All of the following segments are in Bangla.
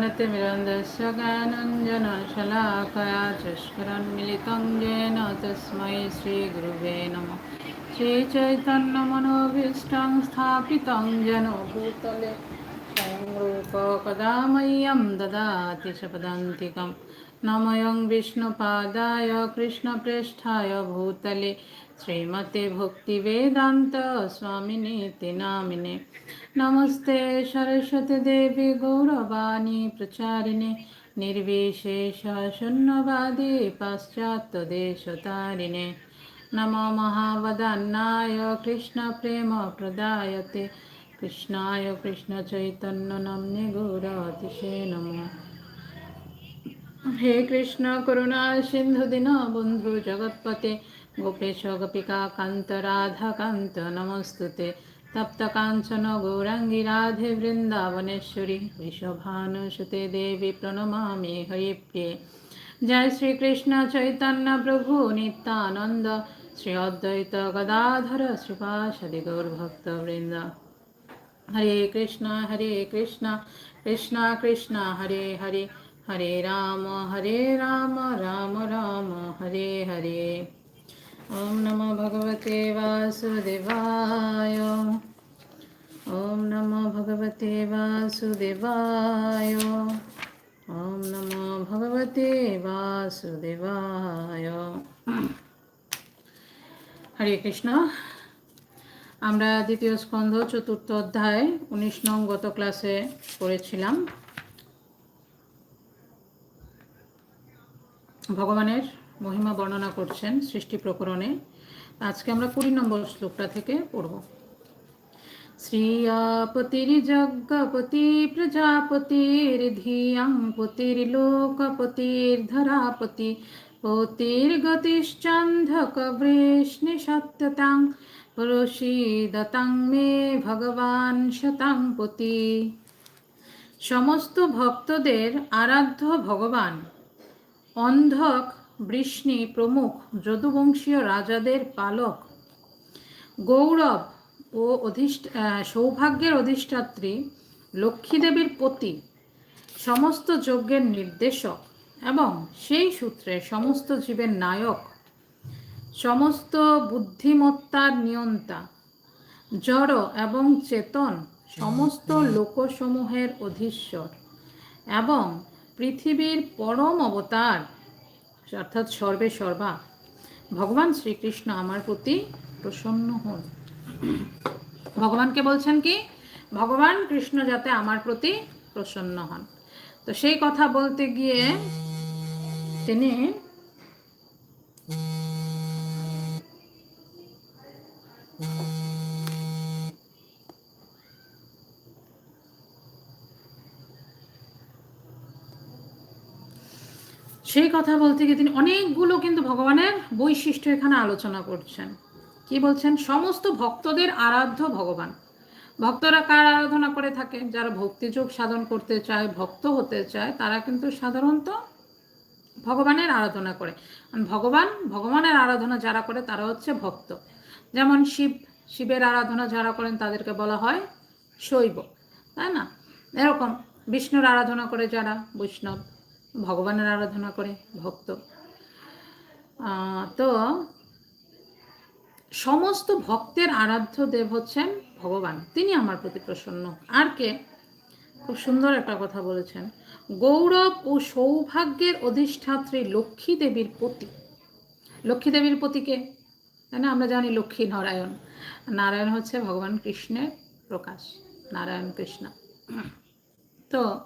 नतिमिरन्दस्य ज्ञानञ्जनशलाकया चष्करन्मिलितं येन तस्मै श्रीगुरुवे नमः श्रीचैतन्यमनोभीष्टं स्थापितं येन भूतले संरूपकदा मह्यं ददाति शपदान्तिकं नमयं विष्णुपादाय कृष्णप्रेष्ठाय भूतले श्रीमते भक्तिवेदान्त स्वामिनीति नामिने नमस्ते सरस्वतीदेवी गौरवाणी प्रचारिणे निर्विशेषशून्यवादे पाश्चात्यदेशतारिणे नमो महावदन्नाय कृष्णप्रेमप्रदायते कृष्णाय कृष्णचैतन्यनम्नि गौरातिशे नमो हे कृष्ण करुणा सिन्धुदिनबन्धु जगत्पते गोपेश गोपिकान्त राधाकान्त नमस्तुते তপ্ত কাঞ্চন গৌরাঙ্গী রাধে বৃন্দাবনেশ্বরী বৃষভানুসুতে দেবী প্রণমামি হরিপ্রিয়ে। জয় শ্রীকৃষ্ণ চৈতন্য প্রভু নিত্যানন্দ, শ্রী অদ্বৈত গদাধর শ্রীপাশদি গৌরভক্তবৃন্দ হরে কৃষ্ণ হরে কৃষ্ণ কৃষ্ণ কৃষ্ণ, হরে হরে হরে রাম হরে রাম রাম রাম, হরে হরে। ওম নমো ভগবতে বাসুদেবায়। ওম নমো ভগবতে বাসুদেবায়। ওম নমো ভগবতে বাসুদেবায়। হরে কৃষ্ণ। আমরা দ্বিতীয় স্কন্ধ, চতুর্থ অধ্যায়, উনিশ নং গত ক্লাসে পড়েছিলাম। ভগবানের মহিমা বর্ণনা করছেন সৃষ্টি প্রকরণে। আজকে আমরা কুড়ি নম্বর শ্লোকটা থেকে পড়ব। শ্রিয়াপতির্যজ্ঞপতি প্রজাপতির ধিয়াং পতির্লোকপতির ধরাপতি পতির্গতিশ্চন্ধকবৃষ্ণি সত্যতাং, প্রসীদতাং মে ভগবান শতাং পতি। সমস্ত ভক্তদের আরাধ্য ভগবান, অন্ধক বৃষ্ণি প্রমুখ যদুবংশীয় রাজাদের পালক। গৌরব ও অধিষ্ঠ সৌভাগ্যের অধিষ্ঠাত্রী লক্ষ্মীদেবীর পতি, সমস্ত যজ্ঞের নির্দেশক এবং সেই সূত্রে সমস্ত জীবের নায়ক, সমস্ত বুদ্ধিমত্তার নিয়ন্তা, জড় এবং চেতন সমস্ত লোকসমূহের অধীশ্বর এবং পৃথিবীর পরম অবতার অর্থাৎ সর্বে সর্বা। ভগবান শ্রীকৃষ্ণ আমার প্রতি প্রসন্ন হন। ভগবানকে বলছেন কি? ভগবান কৃষ্ণ যাতে আমার প্রতি প্রসন্ন হন। তো সেই কথা বলতে গিয়ে তিনি সেই কথা বলতে গিয়ে তিনি অনেকগুলো কিন্তু ভগবানের বৈশিষ্ট্য এখানে আলোচনা করছেন। কি বলছেন? সমস্ত ভক্তদের আরাধ্য ভগবান। ভক্তরা কার আরাধনা করে থাকে? যারা ভক্তিযোগ সাধন করতে চায়, ভক্ত হতে চায়, তারা কিন্তু সাধারণত ভগবানের আরাধনা করে। ভগবান, ভগবানের আরাধনা যারা করে, তারা হচ্ছে ভক্ত। যেমন শিব, শিবের আরাধনা যারা করেন, তাদেরকে বলা হয় শৈব। তাই না? এরকম। বিষ্ণুর আরাধনা করে যারা, বৈষ্ণব। ভগবানের আরাধনা করে ভক্ত। তো সমস্ত ভক্তের আরাধ্য দেব হচ্ছেন ভগবান। তিনি আমার প্রতি প্রসন্ন। আর কে? খুব সুন্দর একটা কথা বলেছেন। গৌরব ও সৌভাগ্যের অধিষ্ঠাত্রী লক্ষ্মী দেবীর পতি। লক্ষ্মী দেবীর পতিকে তাই না? আমরা জানি লক্ষ্মী নারায়ণ। নারায়ণ হচ্ছে ভগবান কৃষ্ণের প্রকাশ। নারায়ণ কৃষ্ণ। তো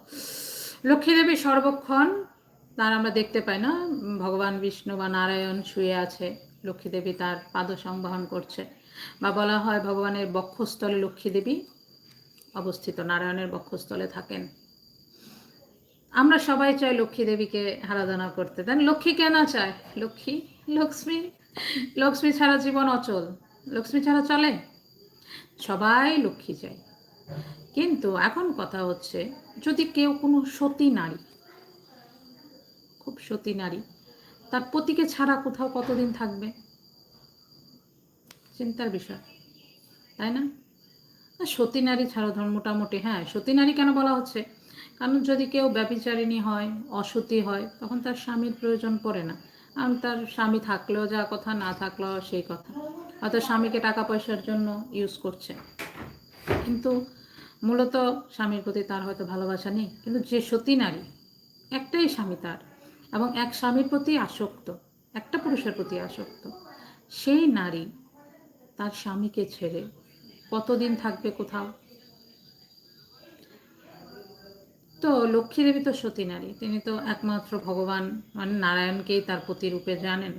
লক্ষ্মীদেবী সর্বক্ষণ, তার আমরা দেখতে পাই না, ভগবান বিষ্ণু বা নারায়ণ শুয়ে আছে, লক্ষ্মীদেবী তার পাদ সংবহন করছে। বা বলা হয় ভগবানের বক্ষস্থলে লক্ষ্মীদেবী অবস্থিত, নারায়ণের বক্ষস্থলে থাকেন। আমরা সবাই চাই লক্ষ্মী দেবীকে আরাধনা করতে। দেন লক্ষ্মী কেন চায়? লক্ষ্মী লক্ষ্মী লক্ষ্মী ছাড়া জীবন অচল। লক্ষ্মী ছাড়া চলে? সবাই লক্ষ্মী চাই কিন্তু এখন কথা হচ্ছে, যদি কেউ কোনো সতী নারী, খুব সতী নারী, তার পতিকে ছাড়া কোথাও কতদিন থাকবে? চিন্তার বিষয়, তাই না? সতী নারী ছাড়া ধর মোটামুটি হ্যাঁ সতী নারী কেন বলা হচ্ছে? কারণ যদি কেউ ব্যবিচারিণী হয়, অসতী হয়, তখন তার স্বামীর প্রয়োজন পড়ে না। কারণ তার স্বামী থাকলেও যা কথা, না থাকলেও সেই কথা। হয়তো স্বামীকে টাকা পয়সার জন্য ইউজ করছে। কিন্তু মূলত স্বামীর প্রতি তার হয়তো ভালোবাসা নেই, কিন্তু যে সতী নারী, একটাই স্বামী তার এবং এক স্বামীর প্রতি আসক্ত, একটা পুরুষের প্রতি আসক্ত, সেই নারী তার স্বামীকে ছেড়ে কতদিন থাকবে কোথাও? তো লক্ষ্মী দেবী তো সতী নারী, তিনি তো একমাত্র ভগবান মানে নারায়ণকেই তার প্রতিরূপে জানেন।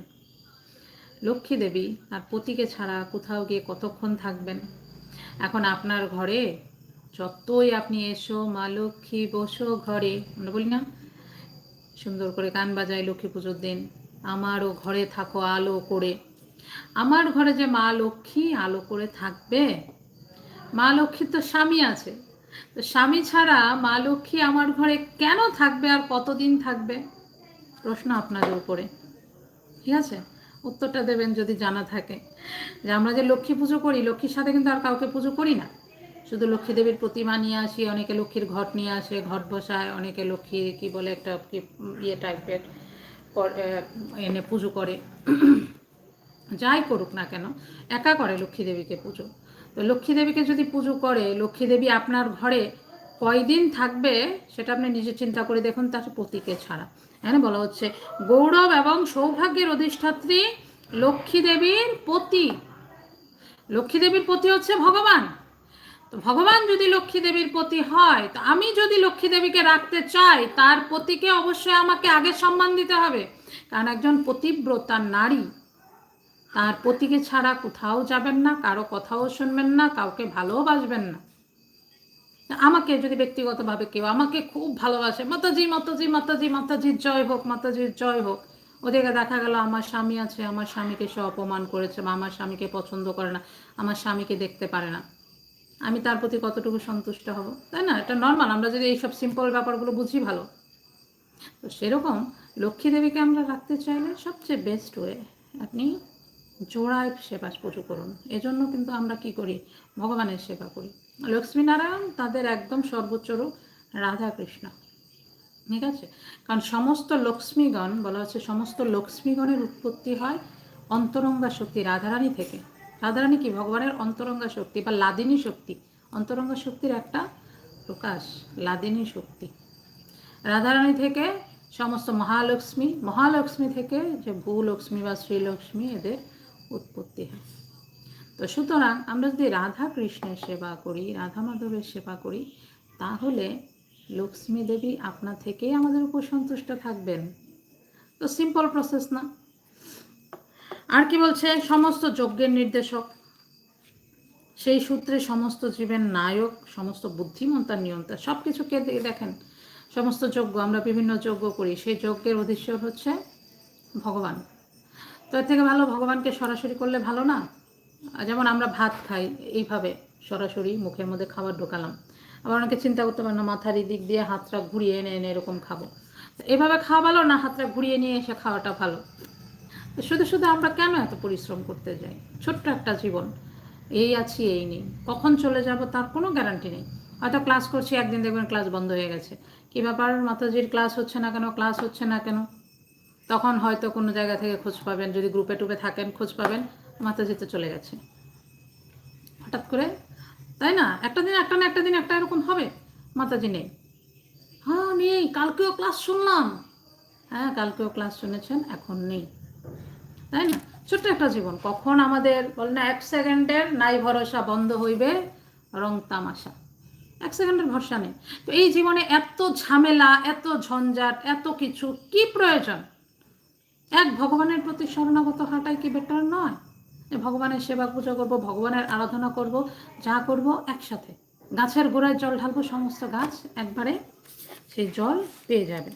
লক্ষ্মী দেবী তার পতিকে ছাড়া কোথাও গিয়ে কতক্ষণ থাকবেন? এখন আপনার ঘরে যতই আপনি এসো, মা লক্ষ্মী বসো ঘরে। আমরা বলি না, সুন্দর করে গান বাজাই লক্ষ্মী পুজোর দিন। আমারও ঘরে থাকো আলো করে। আমার ঘরে যে মা লক্ষ্মী আলো করে থাকবে, মা লক্ষ্মীর তো স্বামী আছে। তো স্বামী ছাড়া মা লক্ষ্মী আমার ঘরে কেন থাকবে আর কতদিন থাকবে? প্রশ্ন আপনাদের উপরে। ঠিক আছে? উত্তরটা দেবেন যদি জানা থাকে। যে আমরা যে লক্ষ্মী পুজো করি, লক্ষ্মীর সাথে কিন্তু আর কাউকে পুজো করি না। শুধু লক্ষ্মী দেবীর প্রতিমা নিয়ে আসি, অনেকে লক্ষ্মীর ঘট নিয়ে আসে, ঘট বসায়, অনেকে লক্ষ্মী কি বলে একটা কি ইয়ে টাইপের এনে পুজো করে। যাই করুক না কেন, একা করে লক্ষ্মী দেবীকে পুজো। তো লক্ষ্মী দেবীকে যদি পুজো করে, লক্ষ্মী দেবী আপনার ঘরে কয়দিন থাকবে সেটা আপনি নিজে চিন্তা করে দেখুন, তার পতিকে ছাড়া। হ্যাঁ বলা হচ্ছে, গৌরব এবং সৌভাগ্যের অধিষ্ঠাত্রী লক্ষ্মী দেবীর পতি। লক্ষ্মী দেবীর পতি হচ্ছে ভগবান। তো ভগবান যদি লক্ষ্মী দেবীর পতি হয়, তো আমি যদি লক্ষ্মী দেবীকে রাখতে চাই, তার পতিকে অবশ্যই আমাকে আগে সম্মান দিতে হবে। কারণ একজন পতিব্রতা নারী, তার পতিকে ছাড়া কোথাও যাবেন না, কারও কথাও শুনবেন না, কাউকে ভালোবাসবেন না। আমাকে যদি ব্যক্তিগতভাবে কেউ আমাকে খুব ভালোবাসে, মাতাজি মাতাজি মাতাজি মাতাজির জয় হোক মাতাজির জয় হোক। ওদিকে দেখা গেল আমার স্বামী আছে, আমার স্বামীকে সে অপমান করেছে বা আমার স্বামীকে পছন্দ করে না, আমার স্বামীকে দেখতে পারে না। আমি তার প্রতি কতটুকু সন্তুষ্ট হব? তাই না? এটা নর্মাল আমরা যদি এইসব সিম্পল ব্যাপারগুলো বুঝি ভালো। তো সেরকম লক্ষ্মী দেবীকে আমরা রাখতে চাইলে সবচেয়ে বেস্ট ওয়ে আপনি জোড়ায় সেবা পুজো করুন। এজন্য কিন্তু আমরা কি করি? ভগবানের সেবা করি। লক্ষ্মীনারায়ণ তাদের একদম সর্বোচ্চ রূপ রাধা কৃষ্ণ ঠিক আছে? কারণ সমস্ত লক্ষ্মীগণ, বলা হচ্ছে সমস্ত লক্ষ্মীগণের উৎপত্তি হয় অন্তরঙ্গা শক্তি রাধারানী থেকে। রাধারানী কি? ভগবানের অন্তরঙ্গা শক্তি বা লাদিনী শক্তি। অন্তরঙ্গা শক্তির একটা প্রকাশ, লাদিনী শক্তি। রাধারানী থেকে সমস্ত মহালক্ষ্মী মহালক্ষ্মী থেকে যে ভূলক্ষ্মী বা শ্রীলক্ষ্মী এদের উৎপত্তি হয়। তো সুতরাং আমরা যদি রাধা কৃষ্ণের সেবা করি, রাধা মাধবের সেবা করি, তাহলে লক্ষ্মী দেবী আপনা থেকেই আমাদের উপর সন্তুষ্ট থাকবেন। তো সিম্পল প্রসেস না। আর কি বলছে? সমস্ত যজ্ঞের নির্দেশক। সেই সূত্রে সমস্ত জীবের নায়ক, সমস্ত বুদ্ধিমত্তার নিয়ন্ত্রণ সব কিছুকে দেখেন। সমস্ত যজ্ঞ, আমরা বিভিন্ন যজ্ঞ করি। সেই যজ্ঞের উদ্দেশ্য হচ্ছে ভগবান। তো এর থেকে ভালো ভগবানকে সরাসরি করলে ভালো না? যেমন আমরা ভাত খাই, এইভাবে সরাসরি মুখের মধ্যে খাবার ঢোকালাম। আবার অনেকে চিন্তা করতে পারে না, মাথার দিক দিয়ে হাতটা ঘুরিয়ে এনে এনে এরকম খাব। এভাবে খাওয়া ভালো না, হাতটা ঘুরিয়ে নিয়ে এসে খাওয়াটা ভালো। শুধু শুধু আমরা কেন এত পরিশ্রম করতে যাই? ছোট্ট একটা জীবন। এই আছি, এই নেই। কখন চলে যাব তার কোনো গ্যারান্টি নেই। হয়তো ক্লাস করছি, একদিন দেখবেন ক্লাস বন্ধ হয়ে গেছে। কী ব্যাপার, মাতাজির ক্লাস হচ্ছে না কেন ক্লাস হচ্ছে না কেন? তখন হয়তো কোনো জায়গা থেকে খোঁজ পাবেন, যদি গ্রুপে টুপে থাকেন, খোঁজ পাবেন। মাতাজি তো চলে গেছে। হঠাৎ করে, তাই না? একটা দিন, একটা না একটা দিন, একটা এরকম হবে, মাতাজি নেই। হ্যাঁ নেই, কালকেও ক্লাস শুনলাম। হ্যাঁ কালকেও ক্লাস শুনেছেন, এখন নেই। তাই না? ছোট্ট একটা জীবন। কখন আমাদের, বল না, এক সেকেন্ডের নাই ভরসা, বন্ধ হইবে রং তামাশা। এক সেকেন্ডের ভরসা নেই। তো এই জীবনে এত ঝামেলা, এত ঝঞ্ঝাট, এত কিছু, কি প্রয়োজন? এক ভগবানের প্রতি শরণাগত হওয়াটাই কি বেটার নয়? ভগবানের সেবা পুজো করব, ভগবানের আরাধনা করব, যা করব একসাথে। গাছের গোড়ায় জল ঢালবো, সমস্ত গাছ একবারে সেই জল পেয়ে যাবে।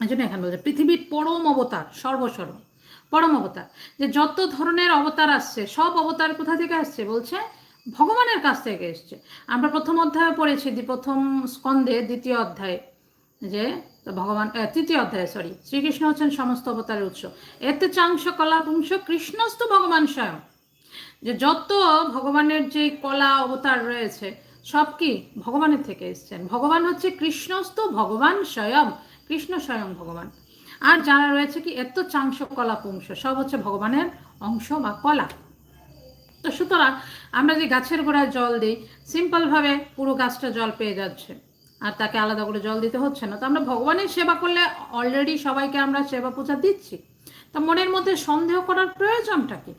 এই জন্য এখানে বলছে, পৃথিবীর পরম অবতার সর্বসর্ব পরম অবতার। যে যত ধরনের অবতার আসছে, সব অবতার কোথা থেকে আসছে? বলছে, ভগবানের কাছ থেকে এসছে। আমরা প্রথম অধ্যায়ে পড়েছি প্রথম স্কন্ধে, দ্বিতীয় অধ্যায়ে, যে তো ভগবান তৃতীয় অধ্যায় সরি শ্রীকৃষ্ণ হচ্ছেন সমস্ত অবতারের উৎস। এতে চাংশ কলা পুংস কৃষ্ণস্তু ভগবান স্বয়ং। যে যত ভগবানের যে কলা অবতার রয়েছে, সব কি ভগবানের থেকে এসছেন। ভগবান হচ্ছে কৃষ্ণস্ত ভগবান স্বয়ং, কৃষ্ণ স্বয়ং ভগবান। আর যারা রয়েছে কি, এত চাংশ কলা পুংস, সব হচ্ছে ভগবানের অংশ বা কলা। তো সুতরাং আমরা যে গাছের গোড়ায় জল দিই সিম্পলভাবে পুরো গাছটা জল পেয়ে যাচ্ছে। আর তাকে আলাদা করে জল দিতে হচ্ছে না। তো আমরা ভগবানের সেবা করলে অলরেডি সবাইকে আমরা সেবা পূজা দিচ্ছি। তা মনের মধ্যে সন্দেহ করার প্রয়োজনটা কি?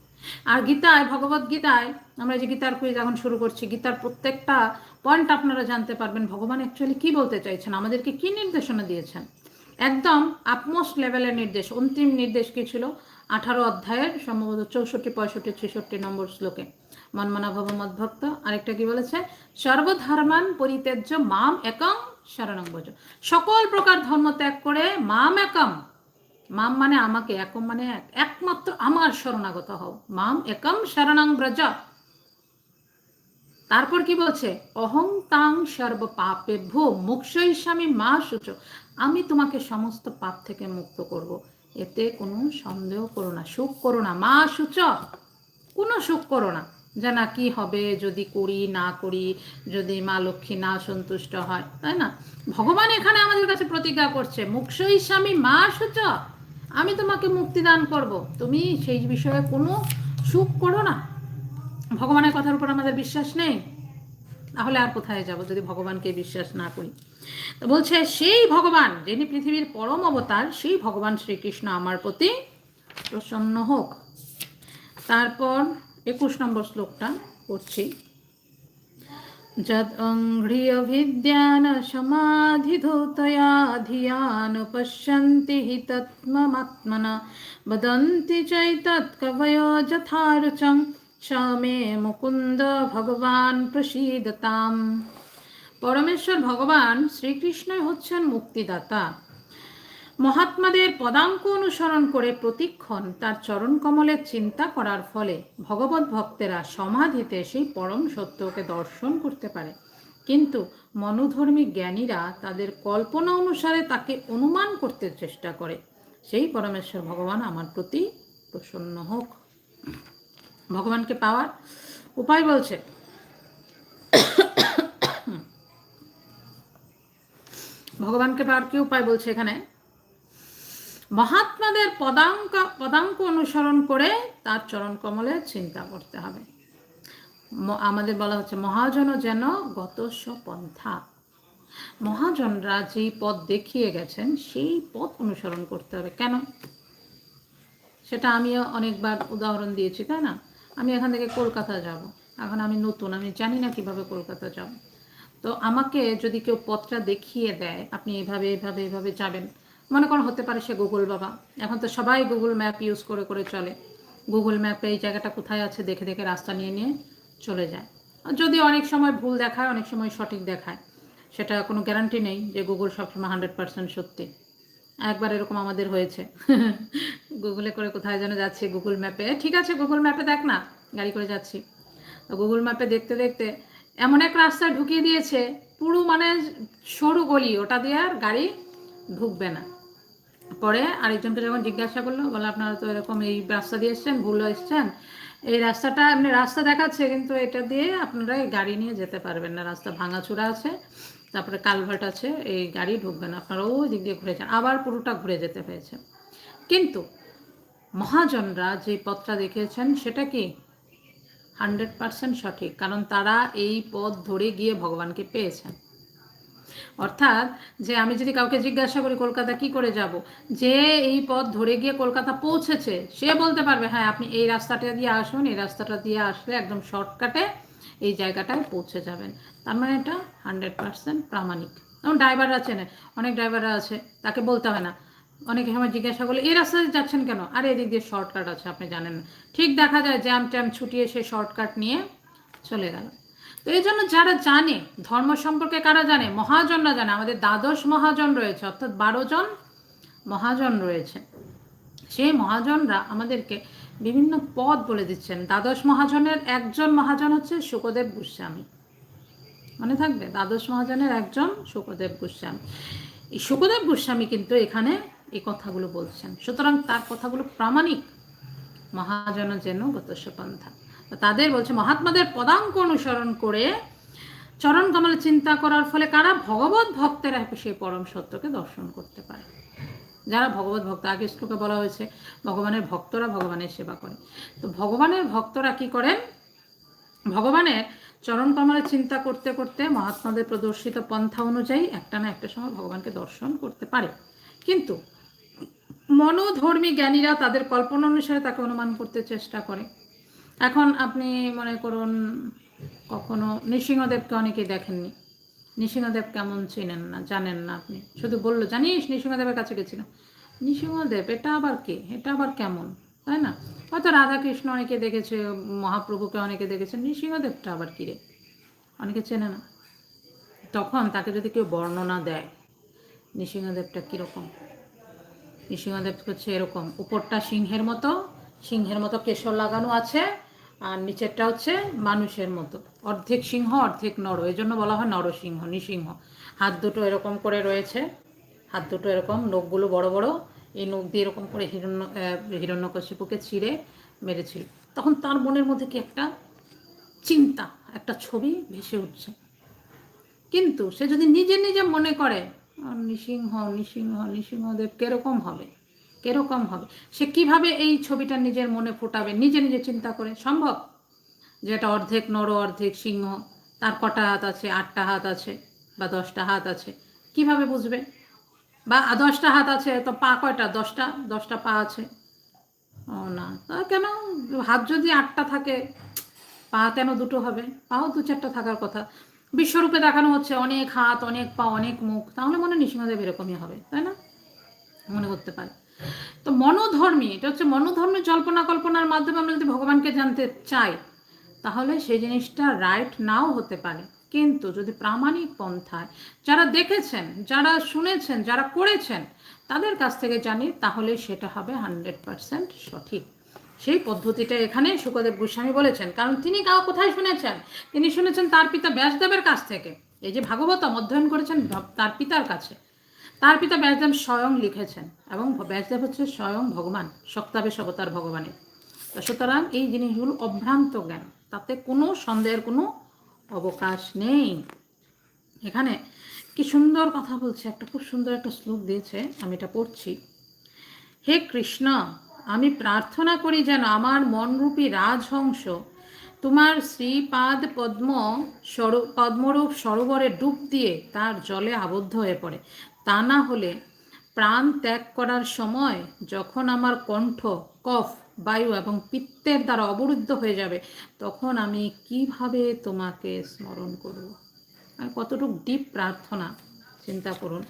আর গীতায়, ভগবত গীতায় আমরা যে গীতার কুইজ এখন শুরু করছি, গীতার প্রত্যেকটা পয়েন্ট আপনারা জানতে পারবেন। ভগবান অ্যাকচুয়ালি কি বলতে চাইছেন? আমাদেরকে কি নির্দেশনা দিয়েছেন? একদম আপমোস্ট লেভেলের নির্দেশ, অন্তিম নির্দেশ কি ছিল? আঠারো অধ্যায়ের, সম্ভবত চৌষট্টি, পঁয়ষট্টি, ছেষট্টি নম্বর শ্লোকে। মনমনা ভব মদ্ভক্ত। আরেকটা কি বলেছে? সর্বধর্মান পরিত্যাজ্য মাম একম শরণং ভজ। সকল প্রকার ধর্ম ত্যাগ করে মাম একম মাম মানে আমাকে, একম মানে এক, একমাত্র আমার শরণাগত হও। মাম একম শরণং ব্রজ। তারপর কি বলছে? অহং তাং সর্ব পাপে ভো মুক্ষৈস্বামী মা সূচ। আমি তোমাকে সমস্ত পাপ থেকে মুক্ত করব। এতে কোনো সন্দেহ করো না, সুখ করো না। মা সূচ, কোনো সুখ করো না। যে না, কি হবে যদি করি, না করি, যদি মা লক্ষ্মী না সন্তুষ্ট হয়, তাই না? ভগবান এখানে আমাদের কাছে প্রতিজ্ঞা করছে মুক্ষই স্বামী, মা সূচ, আমি তোমাকে মুক্তি দান করব। তুমি সেই বিষয়ে কোনো সুখ করো না। ভগবানের কথার উপর আমাদের বিশ্বাস নেই। তাহলে আর কোথায় যাব যদি ভগবানকে বিশ্বাস না করি? তো বলছে, সেই ভগবান যিনি পৃথিবীর পরম অবতার, সেই ভগবান শ্রীকৃষ্ণ আমার প্রতি প্রসন্ন হোক। তারপর একুশ নম্বর শ্লোকটা পড়ছি। যদ অঙ্ঘ্রিয়ভিদ্যান সমাধিধূতয়া ধিয়ান পশ্যন্তি হি তত্মমাত্মনা বদন্তি চৈতৎ কবয় যথারুচং স্বামে মুকুন্দ ভগবান প্রসীদতাম। পরমেশ্বর ভগবান শ্রীকৃষ্ণই হচ্ছেন মুক্তিদাতা। মহাত্মাদের পদাঙ্ক অনুসরণ করে প্রতিক্ষণ তার চরণ কমলের চিন্তা করার ফলে ভগবত ভক্তেরা সমাধিতে সেই পরম সত্যকে দর্শন করতে পারে। কিন্তু মনোধর্মী জ্ঞানীরা তাদের কল্পনা অনুসারে তাকে অনুমান করতে চেষ্টা করে। সেই পরমেশ্বর ভগবান আমার প্রতি প্রসন্ন হোক। ভগবানকে পাওয়ার উপায় বলছে। ভগবানকে পাওয়ার কি উপায় বলছে এখানে? মহাত্মাদের পদাঙ্ক পদাঙ্ক অনুসরণ করে তার চরণ কমলে চিন্তা করতে হবে। আমাদের বলা হচ্ছে, মহাজন যেন গতস্ব পন্থা মহাজনরা যেই পথ দেখিয়ে গেছেন, সেই পথ অনুসরণ করতে হবে। কেন? সেটা আমিও অনেকবার উদাহরণ দিয়েছি, তাই না? আমি এখান থেকে কলকাতা যাব। এখন আমি নতুন, আমি জানি না কীভাবে কলকাতা যাব। তো আমাকে যদি কেউ পথটা দেখিয়ে দেয়, আপনি এভাবে এভাবে এভাবে যাবেন মনে করো হতে পারে সে গুগল বাবা। এখন তো সবাই গুগল ম্যাপ ইউজ করে করে চলে। গুগল ম্যাপে এই জায়গাটা কোথায় আছে দেখে দেখে রাস্তা নিয়ে নিয়ে চলে যায়। আর যদি অনেক সময় ভুল দেখায়, অনেক সময় সঠিক দেখায়, সেটা কোনো গ্যারান্টি নেই যে গুগল সবসময় হান্ড্রেড পার্সেন্ট সত্যি। একবার এরকম আমাদের হয়েছে। গুগলে করে কোথায় যেন যাচ্ছি গুগল ম্যাপে ঠিক আছে গুগল ম্যাপে দেখ না, গাড়ি করে যাচ্ছি। গুগল ম্যাপে দেখতে দেখতে এমন এক রাস্তা ঢুকিয়ে দিয়েছে, পুরো মানে সরু গলি, ওটা দিয়ে আর গাড়ি ঢুকবে না। পরে আরেকজনকে যখন জিজ্ঞাসা করল বলে আপনারা তো এরকম এই রাস্তা দিয়ে এসছেন, ভুল এসছেন। এই রাস্তাটা, এমনি রাস্তা দেখাচ্ছে, কিন্তু এটা দিয়ে আপনারা এই গাড়ি নিয়ে যেতে পারবেন না। রাস্তা ভাঙাচোরা আছে, তারপরে কালভার্ট আছে, এই গাড়ি ঢুকবে না। আপনারা ওই দিক দিয়ে ঘুরে যান। আবার পুরোটা ঘুরে যেতে হয়েছে। কিন্তু মহাজনরা যে পথটা দেখিয়েছেন, সেটা কি? হান্ড্রেড পার্সেন্ট সঠিক। কারণ তারা এই পথ ধরে গিয়ে ভগবানকে পেয়েছেন। অর্থাৎ যে আমি যদি কাউকে জিজ্ঞাসা করি, কলকাতা কি করে যাব? যে এই পথ ধরে গিয়ে কলকাতা পৌঁছেছে, সে বলতে পারবে হ্যাঁ আপনি এই রাস্তাটা দিয়ে আসুন, এই রাস্তাটা দিয়ে আসলে একদম শর্টকাটে এই জায়গাটায় পৌঁছে যাবেন। তার মানে এটা হান্ড্রেড পার্সেন্ট প্রামাণিক। যেমন ড্রাইভাররা চেনে, অনেক ড্রাইভাররা আছে, তাকে বলতে হবে না। অনেকে সময় জিজ্ঞাসা করলে, এই রাস্তায় যাচ্ছেন কেন? আর, এদিক দিয়ে শর্টকাট আছে, আপনি জানেন ঠিক দেখা যায়, জ্যাম ট্যাম ছুটিয়ে সে শর্টকাট নিয়ে চলে গেল। তো এই জন্য যারা জানে, ধর্ম সম্পর্কে কারা জানে, মহাজনরা জানে, আমাদের দ্বাদশ মহাজন রয়েছে, অর্থাৎ বারো জন মহাজন রয়েছে। সেই মহাজনরা আমাদেরকে বিভিন্ন পদ বলে দিচ্ছেন। দ্বাদশ মহাজনের একজন মহাজন হচ্ছে সুখদেব গোস্বামী। মনে থাকবে? দ্বাদশ মহাজনের একজন সুখদেব গোস্বামী। এই সুখদেব গোস্বামী কিন্তু এখানে এই কথাগুলো বলছেন। সুতরাং তার কথাগুলো প্রামাণিক মহাজন যেন গতস্য পন্থা তো তাদের বলছে, মহাত্মাদের পদাঙ্ক অনুসরণ করে চরণ কমলে চিন্তা করার ফলে কারা? ভগবত ভক্তেরা সেই পরম সত্যকে দর্শন করতে পারে। যারা ভগবত ভক্ত, আগে শ্লোকে বলা হয়েছে, ভগবানের ভক্তরা ভগবানের সেবা করে তো ভগবানের ভক্তরা কি করেন? ভগবানের চরণ কমলে চিন্তা করতে করতে মহাত্মাদের প্রদর্শিত পন্থা অনুযায়ী একটা না একটা সময় ভগবানকে দর্শন করতে পারে। কিন্তু মনোধর্মী জ্ঞানীরা তাদের কল্পনা অনুসারে তাকে অনুমান করতে চেষ্টা করে। এখন আপনি মনে করুন, কখনো নৃসিংহদেবকে অনেকেই দেখেননি। নৃসিংহদেব কেমন চেনেন না, জানেন না আপনি? শুধু বলল, জানিস, নৃসিংহদেবের কাছে গেছিলাম। নৃসিংহদেব, এটা আবার কে? এটা আবার কেমন? তাই না? হয়তো রাধাকৃষ্ণ অনেকে দেখেছে, মহাপ্রভুকে অনেকে দেখেছে, নৃসিংহদেবটা আবার কী রে? অনেকে চেনে না। তখন তাকে যদি কেউ বর্ণনা দেয়, নৃসিংহদেবটা কীরকম? নৃসিংহদেব হচ্ছে এরকম, উপরটা সিংহের মতো সিংহের মতো কেশর লাগানো আছে আর নিচেরটা হচ্ছে মানুষের মতো। অর্ধেক সিংহ, অর্ধেক নর। এই জন্য বলা হয় নরসিংহ, নৃসিংহ। হাত দুটো এরকম করে রয়েছে। হাত দুটো এরকম, নখগুলো বড় বড়। এই নখ দিয়ে এরকম করে হিরণ্য হিরণ্যকশিপুকে ছিঁড়ে মেরেছিল। তখন তার মনের মধ্যে কি একটা চিন্তা, একটা ছবি ভেসে উঠছে। কিন্তু সে যদি নিজে নিজে মনে করে নৃসিংহ নৃসিংহ, নৃসিংহদেব কীরকম হবে? কীরকম হবে? সে কীভাবে এই ছবিটা নিজের মনে ফোটাবে, নিজে নিজে চিন্তা করে সম্ভব? যেটা অর্ধেক নর, অর্ধেক সিংহ, তার কটা হাত আছে, আটটা হাত আছে বা দশটা হাত আছে, কীভাবে বুঝবে? বা দশটা হাত আছে, তো পা কয়টা? দশটা? দশটা পা আছে। ও না, তা কেন? হাত যদি আটটা থাকে, পা কেন দুটো হবে? পাও দু চারটা থাকার কথা। বিশ্বরূপে দেখানো হচ্ছে অনেক হাত, অনেক পা, অনেক মুখ, তাহলে মনে নৃসিংহদেব এরকমই হবে, তাই না? মনে করতে পারে। তো মনোধর্মী, এটা হচ্ছে মনোধর্মী জল্পনা কল্পনার মাধ্যমে আমরা যদি ভগবানকে জানতে চাই, তাহলে সেই জিনিসটা রাইট নাও হতে পারে। কিন্তু যদি প্রামাণিক পন্থায় যারা দেখেছেন, যারা শুনেছেন, যারা করেছেন, তাদের কাছ থেকে জানি, তাহলে সেটা হবে হান্ড্রেড পারসেন্ট সঠিক। সেই পদ্ধতিটা এখানে সুখদেব গোস্বামী বলেছেন। কারণ তিনি কাউ কোথায় শুনেছেন? তিনি শুনেছেন তার পিতা ব্যাসদেবের কাছ থেকে। এই যে ভাগবতম অধ্যয়ন করেছেন তার পিতার কাছে। তার পিতা ব্যাসদেব স্বয়ং লিখেছেন এবং ব্যাসদেব হচ্ছে স্বয়ং ভগবান সপ্তাবে সবতার ভগবানের। সুতরাং এই জিনিসগুলো অভ্রান্ত জ্ঞান, তাতে কোনো সন্দেহের কোনো অবকাশ নেই। এখানে কি সুন্দর কথা বলছে, একটা খুব সুন্দর একটা শ্লোক দিয়েছে, আমি এটা পড়ছি। হে কৃষ্ণ, আমি প্রার্থনা করি যেন আমার মনরূপী রাজহংস তোমার শ্রীপাদ পদ্ম পদ্মরূপ সরোবরে ডুব দিয়ে তার জলে আবদ্ধ হয়ে পড়ে। তা না হলে প্রাণ ত্যাগ করার সময় যখন আমার কণ্ঠ, কফ, বায়ু এবং পিত্তের দ্বারা অবরুদ্ধ হয়ে যাবে, তখন আমি কীভাবে তোমাকে স্মরণ করব? আর কতটুকু ডিপ প্রার্থনা, চিন্তা করুন।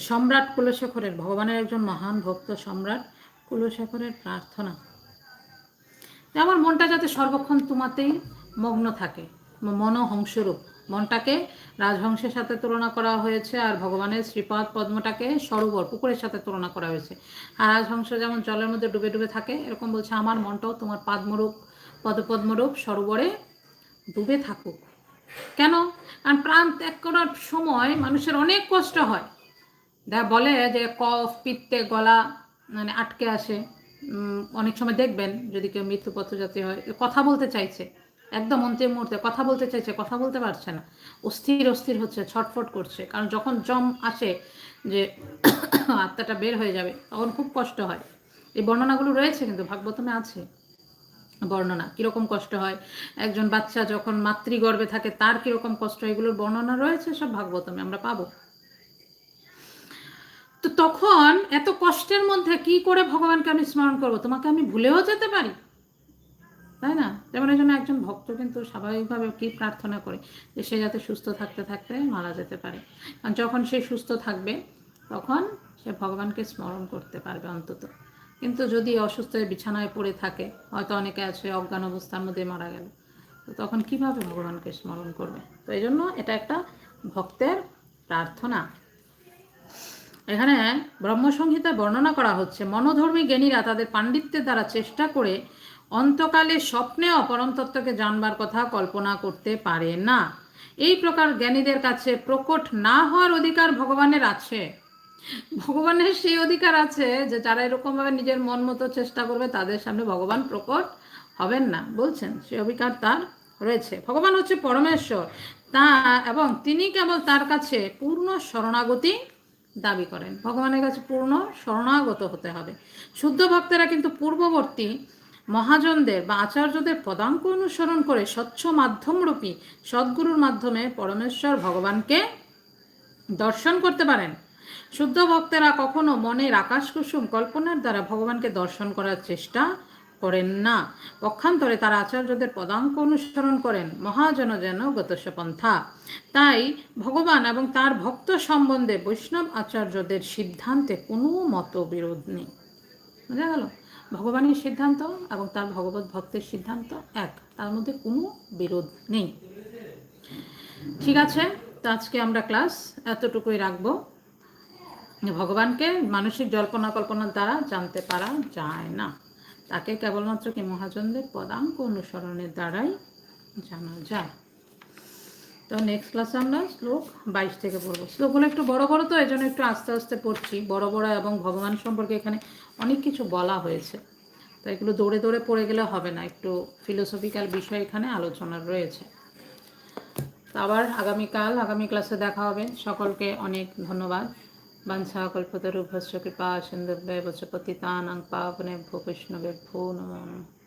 সম্রাট কুলশেখরের, ভগবানের একজন মহান ভক্ত সম্রাট কুলশেখরের প্রার্থনা। আমার মনটা যাতে সর্বক্ষণ তোমাতেই মগ্ন থাকে, মনোহংসরূপ। মনটাকে রাজহংসের সাথে তুলনা করা হয়েছে আর ভগবানের শ্রীপাদ পদ্মটাকে সরোবর, পুকুরের সাথে তুলনা করা হয়েছে। আর রাজহংস যেমন জলের মধ্যে ডুবে ডুবে থাকে, এরকম বলছে, আমার মনটাও তোমার পাদ্মরূপ, পদপদ্মরূপ সরোবরে ডুবে থাকুক। কেন? কারণ প্রাণ ত্যাগ করার সময় মানুষের অনেক কষ্ট হয়। দেখা বলে যে কফ, পিত্তে, গলা মানে আটকে আসে। অনেক সময় দেখবেন যদি কেউ মৃত্যুপত্র জাতীয় হয়, কথা বলতে চাইছে। একদম অন্তিম মুহূর্তে, কথা বলতে চাইছে, কথা বলতে পারছে না। অস্থির অস্থির হচ্ছে, ছটফট করছে। কারণ যখন জম আসে যে আত্মাটা বের হয়ে যাবে, তখন খুব কষ্ট হয়। এই বর্ণনাগুলো রয়েছে কিন্তু, ভাগবতমে আছে বর্ণনা। কীরকম কষ্ট হয়? একজন বাচ্চা যখন মাতৃগর্ভে থাকে, তার কীরকম কষ্ট এগুলোর বর্ণনা রয়েছে, সব ভাগবতমে, আমরা পাবো। তো তখন এত কষ্টের মধ্যে কি করে ভগবানকে আমি স্মরণ করব? তোমাকে আমি ভুলেও যেতে পারি। তাই না? যেমন এই জন্য একজন ভক্ত কিন্তু স্বাভাবিকভাবে কি প্রার্থনা করে? যে সে যাতে সুস্থ থাকতে থাকতে মারা যেতে পারে। কারণ যখন সে সুস্থ থাকবে, তখন সে ভগবানকে স্মরণ করতে পারবে অন্তত। কিন্তু যদি অসুস্থ বিছানায় পড়ে থাকে, হয়তো অনেকে আছে অজ্ঞান অবস্থার মধ্যে মারা গেল, তো তখন কীভাবে ভগবানকে স্মরণ করবে? তো এই জন্য এটা একটা ভক্তের প্রার্থনা। এখানে ব্রহ্মসংহিতা বর্ণনা করা হচ্ছে, মনোধর্মী জ্ঞানীরা তাদের পাণ্ডিত্যের দ্বারা চেষ্টা করে অন্তকালে স্বপ্নে অপরম তত্ত্বকে জানবার কথা কল্পনা করতে পারে না। এই প্রকার জ্ঞানীদের কাছে প্রকট না হওয়ার অধিকার ভগবানের আছে। ভগবানের সেই অধিকার আছে যে যারা এরকমভাবে নিজের মন মতো চেষ্টা করবে, তাদের সামনে ভগবান প্রকট হবেন না। বলছেন সেই অধিকার তার রয়েছে। ভগবান হচ্ছে পরমেশ্বর। তা এবং তিনি কেবল তার কাছে পূর্ণ শরণাগতি দাবি করেন। ভগবানের কাছে পূর্ণ শরণাগত হতে হবে। শুদ্ধ ভক্তেরা কিন্তু পূর্ববর্তী মহাজনদের বা আচার্যদের পদাঙ্ক অনুসরণ করে স্বচ্ছ মাধ্যমরূপী সদ্গুরুর মাধ্যমে পরমেশ্বর ভগবানকে দর্শন করতে পারেন। শুদ্ধ ভক্তেরা কখনো মনের আকাশ কুসুম কল্পনার দ্বারা ভগবানকে দর্শন করার চেষ্টা করেন না। পক্ষান্তরে তারা আচার্যদের পদাঙ্ক অনুসরণ করেন মহাজন যেন গতস্য পন্থা। তাই ভগবান এবং তার ভক্ত সম্বন্ধে বৈষ্ণব আচার্যদের সিদ্ধান্তে কোনো মতবিরোধ নেই। বোঝা গেল? ভগবানের সিদ্ধান্ত এবং তার ভগবত ভক্তের সিদ্ধান্ত এক। তার মধ্যে কোনো বিরোধ নেই। ঠিক আছে, তো আজকে আমরা ক্লাস এতটুকুই রাখব। ভগবানকে মানসিক জল্পনা কল্পনার দ্বারা জানতে পারা যায় না। তাকে কেবলমাত্র কি মহাজনদের পদাঙ্ক অনুসরণের দ্বারাই জানা যায়। তো নেক্সট ক্লাসে আমরা শ্লোক বাইশ থেকে পড়ব। শ্লোকগুলো একটু বড় বড় তো এই জন্য একটু আস্তে আস্তে পড়ছি। বড় বড় এবং ভগবান সম্পর্কে এখানে অনেক কিছু বলা হয়েছে। তো এগুলো দৌড়ে দৌড়ে পড়ে গেলে হবে না। একটু ফিলোসফিক্যাল বিষয় এখানে আলোচনা রয়েছে। আবার আগামীকাল, আগামী ক্লাসে দেখা হবে। সকলকে অনেক ধন্যবাদ। বাঞ্ছা, কল্পতরু ভস্য কৃপা সিন্ধুভ্যয় বচ পতিতানাং পাবনে ভূ বৈষ্ণবে ভূ নমঃ।